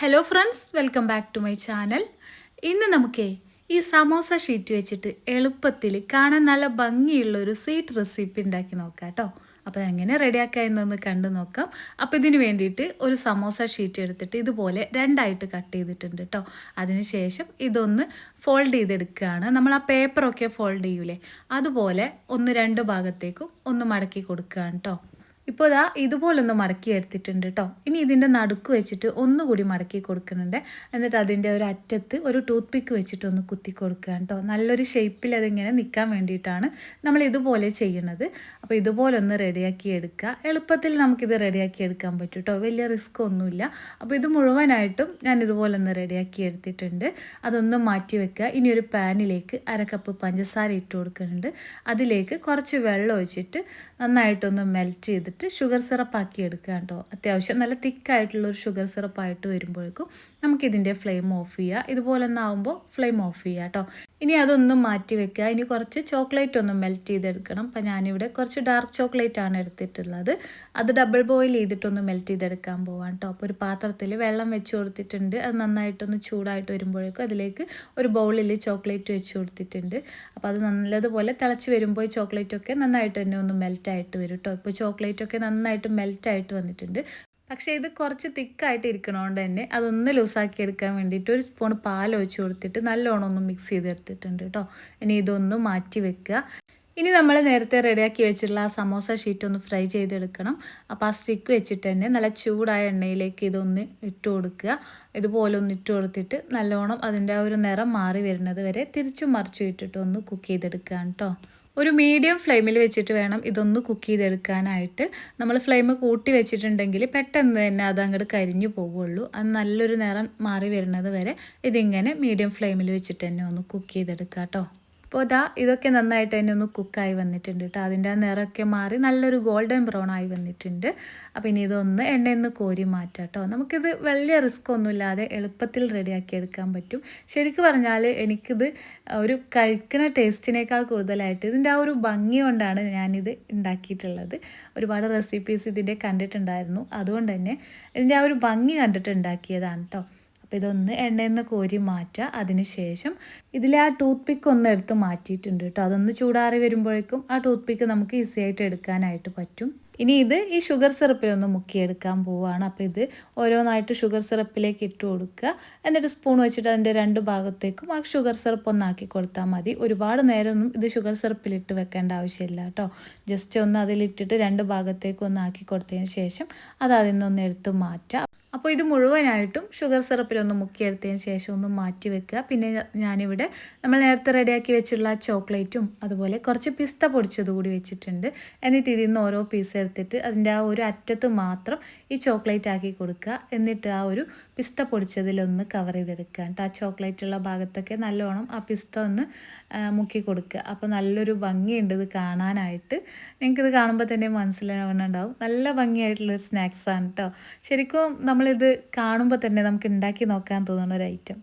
Hello friends welcome back to my channel ഇന്ന് നമുക്ക് ഈ സമോസ ഷീറ്റ് വെച്ചിട്ട് എളുപ്പത്തിൽ കാണാൻ നല്ല ഭംഗിയുള്ള ഒരു സ്വീറ്റ് റെസിപ്പി ഉണ്ടാക്കി നോക്കാം കേട്ടോ. അപ്പോൾ എങ്ങനെ റെഡിയാക്കാം എന്നൊന്ന് കണ്ടു നോക്കാം. അപ്പോൾ ഇതിന് വേണ്ടിയിട്ട് ഒരു സമോസ ഷീറ്റ് എടുത്തിട്ട് ഇതുപോലെ രണ്ടായിട്ട് കട്ട് ചെയ്തിട്ടുണ്ട് കേട്ടോ. അതിനുശേഷം ഇതൊന്ന് ഫോൾഡ് ചെയ്തെടുക്കുകയാണ്. നമ്മൾ ആ പേപ്പറൊക്കെ ഫോൾഡ് ചെയ്യൂലേ? അതുപോലെ ഒന്ന് രണ്ട് ഭാഗത്തേക്കും ഒന്ന് മടക്കി കൊടുക്കുകയാണ് കേട്ടോ. ഇപ്പോൾ ഇതാ ഇതുപോലൊന്ന് മടക്കി എടുത്തിട്ടുണ്ട് കേട്ടോ ഇനി ഇതിന്റെ നടുക്ക് വെച്ചിട്ട് ഒന്നുകൂടി മടക്കി കൊടുക്കുന്നുണ്ട്. എന്നിട്ട് അതിന്റെ ഒരു അറ്റത്ത് ഒരു ടൂത്ത് പിക്ക് വെച്ചിട്ട് ഒന്ന് കുത്തി കൊടുക്കുക കേട്ടോ നല്ലൊരു ഷേപ്പിൽ അതിങ്ങനെ നിൽക്കാൻ വേണ്ടിയിട്ടാണ് നമ്മൾ ഇതുപോലെ ചെയ്യുന്നത്. അപ്പോൾ ഇതുപോലെ ഒന്ന് റെഡിയാക്കി എടുക്കുക. എളുപ്പത്തിൽ നമുക്കിത് റെഡിയാക്കി എടുക്കാൻ പറ്റും കേട്ടോ വലിയ റിസ്ക് ഒന്നുമില്ല. അപ്പോൾ ഇത് മുഴുവനായിട്ടും ഞാൻ ഇതുപോലെ ഒന്ന് റെഡിയാക്കി എടുത്തിട്ടുണ്ട്. അതൊന്ന് മാറ്റി വെക്കുക. ഇനി ഒരു പാനിലേക്ക് അര കപ്പ് പഞ്ചസാര ഇട്ട് കൊടുക്കുന്നുണ്ട്. അതിലേക്ക് കുറച്ച് വെള്ളം ഒഴിച്ചിട്ട് നന്നായിട്ടൊന്ന് മെൽറ്റ് ചെയ്തിട്ട് ഷുഗർ സിറപ്പാക്കി എടുക്കുക കേട്ടോ. അത്യാവശ്യം നല്ല തിക്കായിട്ടുള്ളൊരു ഷുഗർ സിറപ്പായിട്ട് വരുമ്പോഴേക്കും നമുക്കിതിന്റെ ഫ്ലെയിം ഓഫ് ചെയ്യുക ഇതുപോലെ ഒന്നാവുമ്പോൾ ഫ്ലെയിം ഓഫ് ചെയ്യുക കേട്ടോ. ഇനി അതൊന്നും മാറ്റി വെക്കുക. ഇനി കുറച്ച് ചോക്ലേറ്റ് ഒന്ന് മെൽറ്റ് ചെയ്തെടുക്കണം. അപ്പം ഞാനിവിടെ കുറച്ച് ഡാർക്ക് ചോക്ലേറ്റ് ആണ് എടുത്തിട്ടുള്ളത്. അത് ഡബിൾ ബോയിൽ ചെയ്തിട്ടൊന്ന് മെൽറ്റ് ചെയ്തെടുക്കാൻ പോവാം കേട്ടോ. അപ്പോൾ ഒരു പാത്രത്തിൽ വെള്ളം വെച്ച് കൊടുത്തിട്ടുണ്ട്. അത് നന്നായിട്ടൊന്ന് ചൂടായിട്ട് വരുമ്പോഴേക്കും അതിലേക്ക് ഒരു ബൗളിൽ ചോക്ലേറ്റ് വെച്ച് കൊടുത്തിട്ടുണ്ട്. അപ്പോൾ അത് നല്ലതുപോലെ തിളച്ച് വരുമ്പോൾ ചോക്ലേറ്റ് ഒക്കെ നന്നായിട്ട് തന്നെ ഒന്ന് മെൽറ്റ് ആയിട്ട് വരും കേട്ടോ. ഇപ്പോൾ ചോക്ലേറ്റൊക്കെ നന്നായിട്ട് മെൽറ്റായിട്ട് വന്നിട്ടുണ്ട്. പക്ഷേ ഇത് കുറച്ച് തിക്കായിട്ട് ഇരിക്കണോണ്ട് തന്നെ അതൊന്ന് ലൂസാക്കി എടുക്കാൻ വേണ്ടിയിട്ട് ഒരു സ്പൂൺ പാൽ ഒഴിച്ച് കൊടുത്തിട്ട് നല്ലോണം ഒന്ന് മിക്സ് ചെയ്തെടുത്തിട്ടുണ്ട് കേട്ടോ. ഇനി ഇതൊന്ന് മാറ്റി വെക്കുക. ഇനി നമ്മൾ നേരത്തെ റെഡിയാക്കി വെച്ചിട്ടുള്ള ആ സമോസ ഷീറ്റ് ഒന്ന് ഫ്രൈ ചെയ്തെടുക്കണം. അപ്പോൾ ആ സ്റ്റിക്ക് വെച്ചിട്ട് തന്നെ നല്ല ചൂടായ എണ്ണയിലേക്ക് ഇതൊന്ന് ഇട്ട് കൊടുക്കുക. ഇതുപോലെ ഒന്ന് ഇട്ട് കൊടുത്തിട്ട് നല്ലോണം അതിന്റെ ആ ഒരു നിറം മാറി വരുന്നത് വരെ തിരിച്ചും മറിച്ചും ഇട്ടിട്ട് ഒന്ന് കുക്ക് ചെയ്തെടുക്കുകയാണ് കേട്ടോ. ഒരു മീഡിയം ഫ്ലെയിമിൽ വെച്ചിട്ട് വേണം ഇതൊന്ന് കുക്ക് ചെയ്തെടുക്കാനായിട്ട്. നമ്മൾ ഫ്ലെയിം കൂട്ടി വെച്ചിട്ടുണ്ടെങ്കിൽ പെട്ടെന്ന് തന്നെ അത് അങ്ങോട്ട് കരിഞ്ഞു പോവുള്ളൂ. അത് നല്ലൊരു നിറം മാറി വരുന്നത് വരെ ഇതിങ്ങനെ മീഡിയം ഫ്ലെയിമിൽ വെച്ചിട്ട് തന്നെ ഒന്ന് കുക്ക് ചെയ്തെടുക്കാം കേട്ടോ അപ്പോൾ ഇതാ ഇതൊക്കെ നന്നായിട്ട് തന്നെ ഒന്ന് കുക്കായി വന്നിട്ടുണ്ട് കേട്ടോ. അതിന്റെ നിറമൊക്കെ മാറി നല്ലൊരു ഗോൾഡൻ ബ്രൗൺ ആയി വന്നിട്ടുണ്ട്. അപ്പോൾ ഇനി ഇതൊന്ന് എണ്ണയിൽ നിന്ന് കോരി മാറ്റാം കേട്ടോ. നമുക്കിത് വലിയ റിസ്ക് ഒന്നുമില്ലാതെ എളുപ്പത്തിൽ റെഡിയാക്കി എടുക്കാൻ പറ്റും. ശരിക്കും പറഞ്ഞാൽ എനിക്കിത് ഒരു കഴിക്കുന്ന ടേസ്റ്റിനേക്കാൾ കൂടുതലായിട്ട് ഇതിന്റെ ആ ഒരു ഭംഗി കൊണ്ടാണ് ഞാനിത് ഉണ്ടാക്കിയിട്ടുള്ളത്. ഒരുപാട് റെസിപ്പീസ് ഇതിന്റെ കണ്ടിട്ടുണ്ടായിരുന്നു. അതുകൊണ്ട് തന്നെ ഇതിന്റെ ആ ഒരു ഭംഗി കണ്ടിട്ട് ഉണ്ടാക്കിയതാണ് കേട്ടോ. അപ്പോൾ ഇതൊന്ന് എണ്ണയിൽ നിന്ന് കോരി മാറ്റുക അതിന് ശേഷം ഇതിലെ ആ ടൂത്ത് പിക്ക് ഒന്ന് എടുത്ത് മാറ്റിയിട്ടുണ്ട് കേട്ടോ. അതൊന്ന് ചൂടാറി വരുമ്പോഴേക്കും ആ ടൂത്ത് പിക്ക് നമുക്ക് ഈസി ആയിട്ട് എടുക്കാനായിട്ട് പറ്റും. ഇനി ഇത് ഈ ഷുഗർ സിറപ്പിലൊന്ന് മുക്കിയെടുക്കാൻ പോവുകയാണ് അപ്പോൾ ഇത് ഓരോന്നായിട്ട് ഷുഗർ സിറപ്പിലേക്ക് ഇട്ട് കൊടുക്കുക. എന്നിട്ട് സ്പൂൺ വെച്ചിട്ട് അതിന്റെ രണ്ട് ഭാഗത്തേക്കും ആ ഷുഗർ സിറപ്പ് ഒന്നാക്കി കൊടുത്താൽ മതി. ഒരുപാട് നേരമൊന്നും ഇത് ഷുഗർ സിറപ്പിലിട്ട് വെക്കേണ്ട ആവശ്യമില്ല കേട്ടോ. ജസ്റ്റ് ഒന്ന് അതിലിട്ടിട്ട് രണ്ട് ഭാഗത്തേക്കും ഒന്നാക്കി കൊടുത്തതിന് ശേഷം അത് അതിൽ നിന്നൊന്ന് എടുത്ത് മാറ്റാം. അപ്പോൾ ഇത് മുഴുവനായിട്ടും ഷുഗർ സിറപ്പിലൊന്ന് മുക്കിയെടുത്തതിന് ശേഷം ഒന്ന് മാറ്റി വെക്കുക. പിന്നെ ഞാനിവിടെ നമ്മൾ നേരത്തെ റെഡിയാക്കി വെച്ചിട്ടുള്ള ചോക്ലേറ്റും അതുപോലെ കുറച്ച് പിസ്ത പൊടിച്ചത് കൂടി വെച്ചിട്ടുണ്ട്. എന്നിട്ട് ഇതിൽ നിന്ന് ഓരോ പീസ് എടുത്തിട്ട് അതിന്റെ ആ ഒരു അറ്റത്ത് മാത്രം ഈ ചോക്ലേറ്റ് ആക്കി കൊടുക്കുക. എന്നിട്ട് ആ ഒരു പിസ്ത പൊടിച്ചതിലൊന്ന് കവർ ചെയ്തെടുക്കുക. എന്നിട്ട് ആ ചോക്ലേറ്റുള്ള ഭാഗത്തൊക്കെ നല്ലോണം ആ പിസ്ത ഒന്ന് മുക്കി കൊടുക്കുക. അപ്പോൾ നല്ലൊരു ഭംഗിയുണ്ട് ഇത് കാണാനായിട്ട്. നിങ്ങൾക്കിത് കാണുമ്പോൾ തന്നെ മനസ്സിലാവുന്നുണ്ടാവും നല്ല ഭംഗിയായിട്ടുള്ളൊരു സ്നാക്സാണ് കേട്ടോ ശരിക്കും നമ്മളിത് കാണുമ്പോൾ തന്നെ നമുക്ക് ഉണ്ടാക്കി നോക്കാൻ തോന്നുന്ന ഒരു ഐറ്റം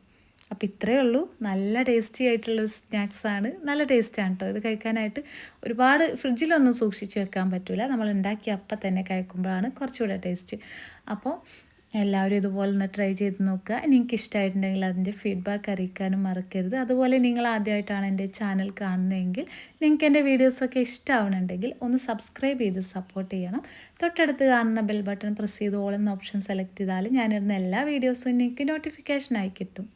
അപ്പോൾ ഇത്രയേ ഉള്ളൂ. നല്ല ടേസ്റ്റി ആയിട്ടുള്ള സ്നാക്സാണ് നല്ല ടേസ്റ്റാണ് കേട്ടോ ഇത് കഴിക്കാനായിട്ട് ഒരുപാട് ഫ്രിഡ്ജിലൊന്നും സൂക്ഷിച്ച് വെക്കാൻ പറ്റില്ല നമ്മൾ ഉണ്ടാക്കി അപ്പം തന്നെ കഴിക്കുമ്പോഴാണ് കുറച്ചുകൂടെ ടേസ്റ്റ് അപ്പോൾ എല്ലാവരും ഇതുപോലെ ഒന്ന് ട്രൈ ചെയ്ത് നോക്കുക. നിങ്ങൾക്ക് ഇഷ്ടമായിട്ടുണ്ടെങ്കിൽ അതിന്റെ ഫീഡ്ബാക്ക് അറിയിക്കാനും മറക്കരുത്. അതുപോലെ നിങ്ങൾ ആദ്യമായിട്ടാണ് എന്റെ ചാനൽ കാണുന്നതെങ്കിൽ നിങ്ങൾക്ക് എന്റെ വീഡിയോസൊക്കെ ഇഷ്ടമാവണമെങ്കിൽ ഒന്ന് സബ്സ്ക്രൈബ് ചെയ്ത് സപ്പോർട്ട് ചെയ്യണം. തൊട്ടടുത്ത് കാണുന്ന ബെൽ ബട്ടൺ പ്രസ് ചെയ്ത് ഓൾ എന്ന ഓപ്ഷൻ സെലക്ട് ചെയ്താൽ ഞാനിരുന്ന എല്ലാ വീഡിയോസും നിങ്ങൾക്ക് നോട്ടിഫിക്കേഷനായി കിട്ടും.